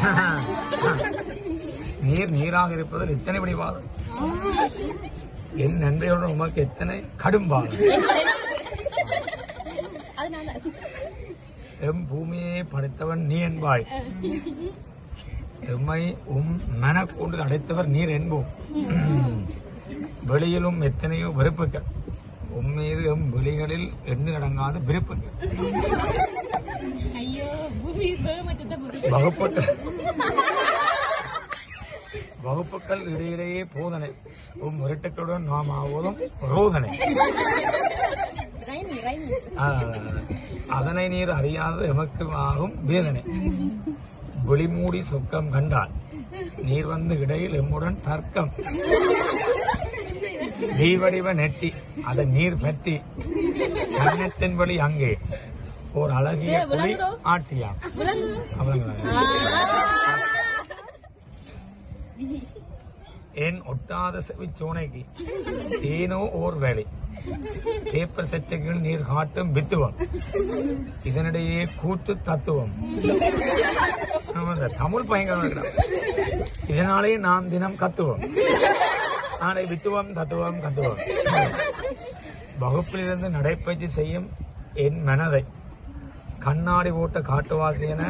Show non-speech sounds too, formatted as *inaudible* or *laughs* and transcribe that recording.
*laughs* நீர் நீராக இருப்பதில் இத்தனை பிடிவாதம் என் நன்றியுடன் உமக்கு எத்தனை கடும் பாதம்? எம் பூமியை படைத்தவன் நீ என்பாய். எம்மை உம் மனக்கொண்டு அடைத்தவர் நீர் என்போம். வெளியிலும் எத்தனையோ வெறுப்புகள். உம்மீது எம் வெளிகளில் எண்ணு நடங்காத விருப்புகள். ஐயோ பூமி வகுப்புகள். வகுப்புகள் இடையிடையே போதனை. உம் முரட்டுக்களுடன் நாம் ஆவதும் ரோதனை அதனை நீர் அறியாத எமக்கு ஆகும் வேதனை. விழிமூடி சொக்கம் கண்டால் நீர் வந்து இடையில் எம்முடன் தர்க்கம். தீவடிவ நெட்டி அதை நீர் பற்றி. கண்ணத்தின் வழி அங்கே. ஓர் அழகிய புலி ஆட்சியா. என் ஒட்டாத செவிச்சோனைக்கு ஏனோ ஓர் வேலை. பேப்பர் செட்டுகள் நீர் காட்டும் வித்துவம். இதனிடையே கூட்டு தத்துவம். தமிழ் பயங்கரம். இதனாலே நாம் தினம் கத்துவோம். நாளை வித்துவம் தத்துவம் கத்துவோம். வகுப்பிலிருந்து நடைபயிற்சி செய்யும் என் மனதை. கண்ணாடி போட்ட காட்டுவாசி என